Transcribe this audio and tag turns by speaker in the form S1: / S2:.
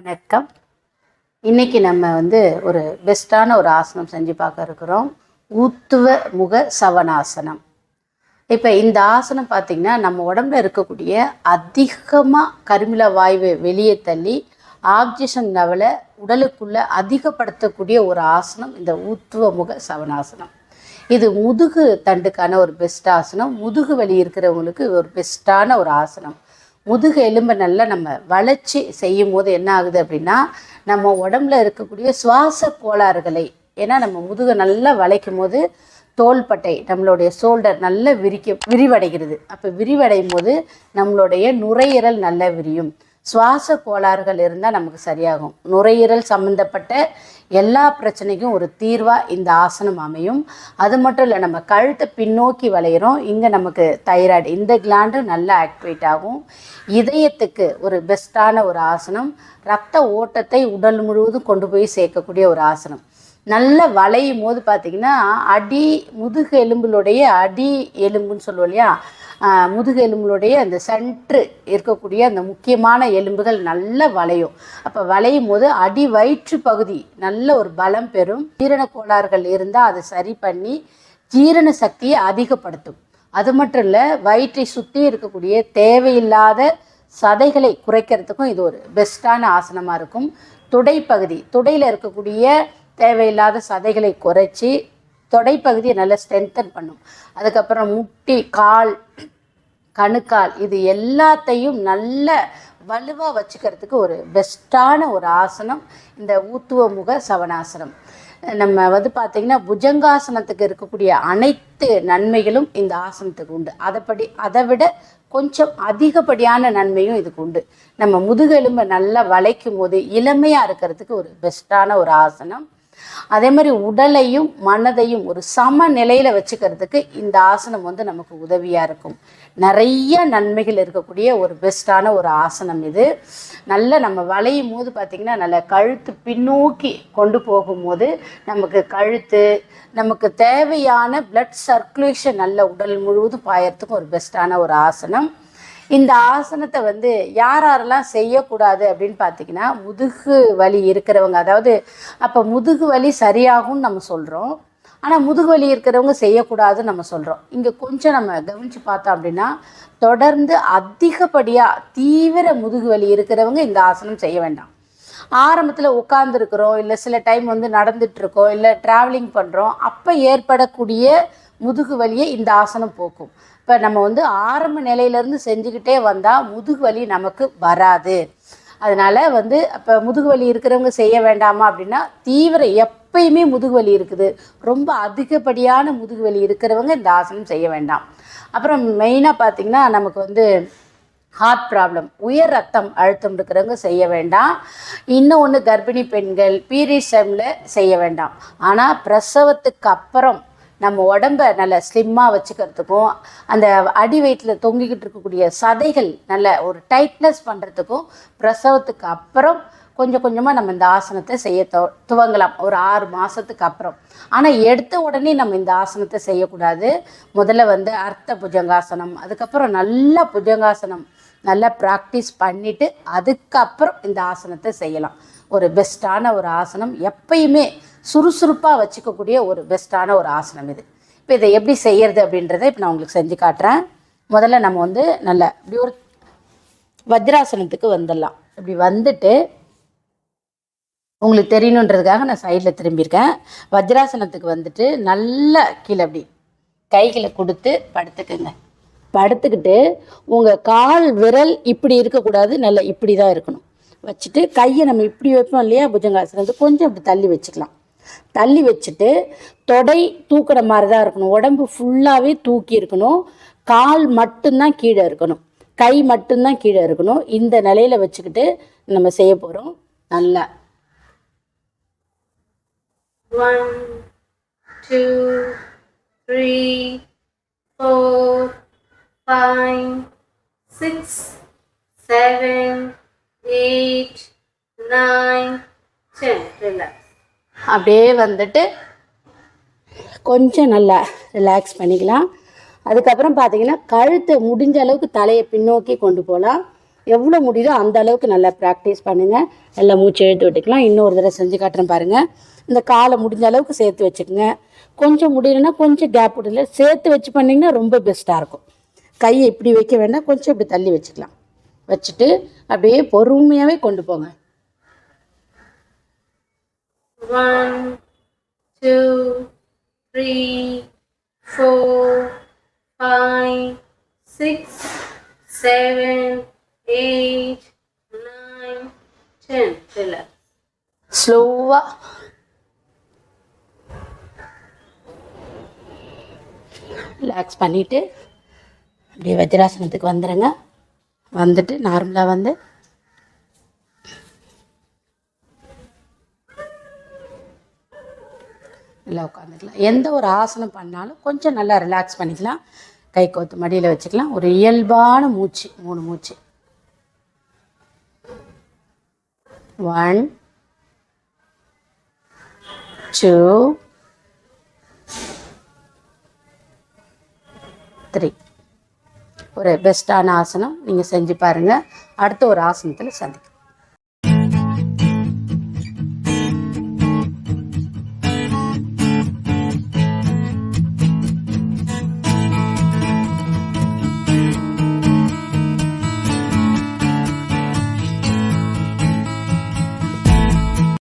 S1: வணக்கம். இன்னைக்கு நம்ம வந்து ஒரு பெஸ்ட்டான ஒரு ஆசனம் செஞ்சு பார்க்க இருக்கிறோம். ஊத்துவ முக சவனாசனம். இப்போ இந்த ஆசனம் பார்த்திங்கன்னா நம்ம உடம்புல இருக்கக்கூடிய அதிகமாக கருமில வாய்வு வெளியே தள்ளி ஆக்சிஜன் லெவலை உடலுக்குள்ளே அதிகப்படுத்தக்கூடிய ஒரு ஆசனம் இந்த ஊத்துவ முக சவனாசனம். இது முதுகு தண்டுக்கான ஒரு பெஸ்ட் ஆசனம். முதுகு வலி இருக்கிறவங்களுக்கு ஒரு பெஸ்ட்டான ஒரு ஆசனம். முதுகு எலும்பை நல்லா நம்ம வளைச்சி செய்யும் போது என்ன ஆகுது அப்படின்னா நம்ம உடம்புல இருக்கக்கூடிய சுவாச கோளாறுகளை ஏன்னா நம்ம முதுகை நல்லா வளைக்கும் போது தோள்பட்டை நம்மளுடைய ஷோல்டர் நல்லா விரிக்க விரிவடைகிறது. அப்போ விரிவடையும் போது நம்மளுடைய நுரையீரல் நல்லா விரியும். சுவாச கோளாறுகள் இருந்தால் நமக்கு சரியாகும். நுரையீரல் சம்மந்தப்பட்ட எல்லா பிரச்சனைக்கும் ஒரு தீர்வாக இந்த ஆசனம் அமையும். அது மட்டும் இல்லை நம்ம கழுத்தை பின்னோக்கி வளையிறோம். இங்கே நமக்கு தைராய்டு இந்த கிளாண்டு நல்லா ஆக்டிவேட் ஆகும். இதயத்துக்கு ஒரு பெஸ்ட்டான ஒரு ஆசனம். ரத்த ஓட்டத்தை உடல் முழுவதும் கொண்டு போய் சேர்க்கக்கூடிய ஒரு ஆசனம். நல்லா வளையும் போது பார்த்திங்கன்னா அடி முதுகு எலும்புலுடைய அடி எலும்புன்னு சொல்லுவோம் இல்லையா? ஆஹ் முதுகு அந்த சென்ட்ரு இருக்கக்கூடிய அந்த முக்கியமான எலும்புகள் நல்ல வளையும். அப்போ வளையும் போது அடி வயிற்று பகுதி நல்ல ஒரு பலம் பெறும். ஜீரண கோளாறுகள் இருந்தால் அதை சரி பண்ணி ஜீரண சக்தியை அதிகப்படுத்தும். அது மட்டும் இல்லை வயிற்றை சுற்றி இருக்கக்கூடிய தேவையில்லாத சதைகளை குறைக்கிறதுக்கும் இது ஒரு பெஸ்ட்டான ஆசனமாக இருக்கும். துடை பகுதி துடையில் இருக்கக்கூடிய தேவையில்லாத சதைகளை குறைச்சி தொடைப்பகுதியை நல்லா ஸ்ட்ரென்தன் பண்ணும். அதுக்கப்புறம் முட்டி கால் கணுக்கால் இது எல்லாத்தையும் நல்ல வலுவாக வச்சுக்கிறதுக்கு ஒரு பெஸ்ட்டான ஒரு ஆசனம் இந்த ஊத்துவ முக சவனாசனம். நம்ம வந்து பார்த்திங்கன்னா புஜங்காசனத்துக்கு இருக்கக்கூடிய அனைத்து நன்மைகளும் இந்த ஆசனத்துக்கு உண்டு. அதைப்படி அதை விட கொஞ்சம் அதிகப்படியான நன்மையும் இதுக்கு உண்டு. நம்ம முதுகெலும்பை நல்லா வளைக்கும் போது இளமையாக இருக்கிறதுக்கு ஒரு பெஸ்ட்டான ஒரு ஆசனம். அதே மாதிரி உடலையும் மனதையும் ஒரு சம நிலையில் வச்சுக்கிறதுக்கு இந்த ஆசனம் வந்து நமக்கு உதவியாக இருக்கும். நிறைய நன்மைகள் இருக்கக்கூடிய ஒரு பெஸ்ட்டான ஒரு ஆசனம் இது. நல்ல நம்ம வளையும் போது பார்த்திங்கன்னா நல்ல கழுத்து பின்னோக்கி கொண்டு போகும்போது நமக்கு கழுத்து நமக்கு தேவையான பிளட் சர்க்குலேஷன் நல்ல உடல் முழுவதும் பாயறதுக்கு ஒரு பெஸ்ட்டான ஒரு ஆசனம். இந்த ஆசனத்தை வந்து யார் யாரெல்லாம் செய்யக்கூடாது அப்படின்னு பார்த்தீங்கன்னா முதுகு வலி இருக்கிறவங்க. அதாவது அப்போ முதுகு வலி சரியாகும்னு நம்ம சொல்கிறோம் ஆனால் முதுகு வலி இருக்கிறவங்க செய்யக்கூடாதுன்னு நம்ம சொல்கிறோம் இங்கே கொஞ்சம் நம்ம கவனித்து பார்த்தோம் அப்படின்னா தொடர்ந்து அதிகப்படியாக தீவிர முதுகு வலி இருக்கிறவங்க இந்த ஆசனம் செய்ய வேண்டாம். ஆரம்பத்தில் உட்காந்துருக்குறோம் இல்லை சில டைம் வந்து நடந்துட்டுருக்கோம் இல்லை ட்ராவலிங் பண்ணுறோம் அப்போ ஏற்படக்கூடிய முதுகு வலியை இந்த ஆசனம் போக்கும். இப்போ நம்ம வந்து ஆரம்ப நிலையிலேருந்து செஞ்சுக்கிட்டே வந்தால் முதுகு வலி நமக்கு வராது. அதனால் வந்து அப்போ முதுகு வலி இருக்கிறவங்க செய்ய வேண்டாமா அப்படின்னா தீவிர எப்பயுமே முதுகு வலி இருக்குது. ரொம்ப அதிகப்படியான முதுகு வலி இருக்கிறவங்க இந்த ஆசனம் செய்ய வேண்டாம். அப்புறம் மெயினாக பார்த்திங்கன்னா நமக்கு வந்து ஹார்ட் ப்ராப்ளம் உயர் ரத்தம் அழுத்தம் இருக்கிறவங்க செய்ய வேண்டாம். இன்னும் ஒன்று கர்ப்பிணி பெண்கள் பீரியட்ஸ் டைமில் செய்ய வேண்டாம். ஆனால் பிரசவத்துக்கு அப்புறம் நம்ம உடம்ப நல்ல ஸ்லிம்மாக வச்சுக்கிறதுக்கும் அந்த அடி வயிற்றில் தொங்கிக்கிட்டு இருக்கக்கூடிய சதைகள் நல்ல ஒரு டைட்னஸ் பண்ணுறதுக்கும் பிரசவத்துக்கு அப்புறம் கொஞ்சம் கொஞ்சமாக நம்ம இந்த ஆசனத்தை செய்ய துவ துவங்கலாம். ஒரு ஆறு மாதத்துக்கு அப்புறம். ஆனால் எடுத்த உடனே நம்ம இந்த ஆசனத்தை செய்யக்கூடாது. முதல்ல வந்து அர்த்த புஜங்காசனம் அதுக்கப்புறம் நல்ல புஜங்காசனம் நல்லா ப்ராக்டிஸ் பண்ணிவிட்டு அதுக்கப்புறம் இந்த ஆசனத்தை செய்யலாம். ஒரு பெஸ்ட்டான ஒரு ஆசனம் எப்பயுமே சுறுசுறுப்பாக வச்சுக்கக்கூடிய ஒரு பெஸ்ட்டான ஒரு ஆசனம் இது. இப்போ இதை எப்படி செய்யறது அப்படின்றத இப்போ நான் உங்களுக்கு செஞ்சு காட்டுறேன். முதல்ல நம்ம வந்து நல்ல இப்படி ஒரு வஜ்ராசனத்துக்கு வந்துடலாம். இப்படி வந்துட்டு உங்களுக்கு தெரியணுன்றதுக்காக நான் சைடில் திரும்பியிருக்கேன். வஜ்ராசனத்துக்கு வந்துட்டு நல்லா கீழே அப்படி கைகளை கொடுத்து படுத்துக்குங்க. படுத்துக்கிட்டு உங்கள் கால் விரல் இப்படி இருக்கக்கூடாது நல்லா இப்படி தான் இருக்கணும். வச்சுட்டு கையை நம்ம இப்படி வைப்போம் இல்லையா? புஜங்காசனத்துக்கு கொஞ்சம் இப்படி தள்ளி வச்சுக்கலாம். தள்ளி வச்சுட்டு தொடை தூக்குற மாதிரி தான் இருக்கணும். உடம்பு ஃபுல்லாகவே தூக்கி இருக்கணும். கால் மட்டும்தான் கீழே இருக்கணும். கை மட்டும்தான் கீழே இருக்கணும். இந்த நிலையில் வச்சுக்கிட்டு நம்ம செய்ய போகிறோம் நல்லா.
S2: One two three four five six seven
S1: அப்படியே வந்துட்டு கொஞ்சம் நல்லா ரிலாக்ஸ் பண்ணிக்கலாம். அதுக்கப்புறம் பார்த்தீங்கன்னா கழுத்தை முடிஞ்ச அளவுக்கு தலையை பின்னோக்கி கொண்டு போகலாம். எவ்வளோ முடியுதோ அந்த அளவுக்கு நல்லா ப்ராக்டிஸ் பண்ணுங்கள் நல்லா மூச்சு எழுத்து விட்டுக்கலாம். இன்னொரு தடவை செஞ்சு காட்டுறேன் பாருங்கள் இந்த காலை முடிஞ்ச அளவுக்கு சேர்த்து வச்சுக்கோங்க. கொஞ்சம் முடியலன்னா கொஞ்சம் கேப் விடல சேர்த்து வச்சு பண்ணிங்கன்னா ரொம்ப பெஸ்ட்டாக இருக்கும். கையை இப்படி வைக்க வேண்டாம். கொஞ்சம் இப்படி தள்ளி வச்சுக்கலாம். வச்சுட்டு அப்படியே பொறுமையாகவே கொண்டு போங்க.
S2: One, two, three, four, five, six, seven, eight, nine, ten. Relax.
S1: ஸ்லோவாக ரிலாக்ஸ் பண்ணிவிட்டு அப்படியே வஜ்ராசனத்துக்கு வந்துடுங்க வந்துட்டு நார்மலாக வந்து நல்லா உட்காந்துக்கலாம். எந்த ஒரு ஆசனம் பண்ணாலும் கொஞ்சம் நல்லா ரிலாக்ஸ் பண்ணிக்கலாம். கை கோத்து மடியில் வச்சுக்கலாம். ஒரு இயல்பான மூச்சு மூணு மூச்சு. ஒன் டூ த்ரீ ஒரு பெஸ்ட்டான ஆசனம். நீங்கள் செஞ்சு பாருங்கள் அடுத்த ஒரு ஆசனத்தில் சந்திக்கலாம்.